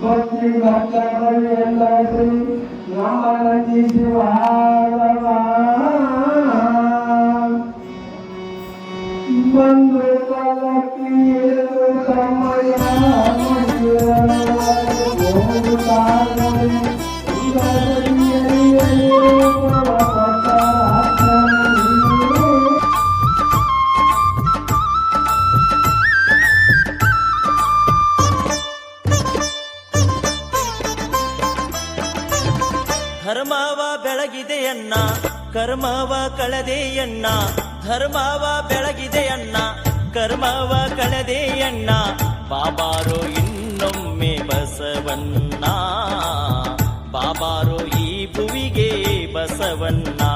ಭಕ್ತಿ ಭಕ್ತರಲ್ಲಿ ಎಲ್ಲರೂ ನಮ್ಮ ನಟಿಸುವ ಬಂದು ತಲಪಿಯಲು ತಮ್ಮಯ್ಯ ಧರ್ಮವ ಬೆಳಗಿದೆಯನ್ನ, ಕರ್ಮವ ಕಳದೆಯನ್ನ, ಧರ್ಮವ ಬೆಳಗಿದೆಯನ್ನ, ಕರ್ಮವ ಕಳೆದೆಯನ್ನ, ಬಾಬಾರು ಇನ್ನೊಮ್ಮೆ ಬಸವನ್ನ, ಬಾಬಾರು ಈ ಭುವಿಗೆ ಬಸವನ್ನ.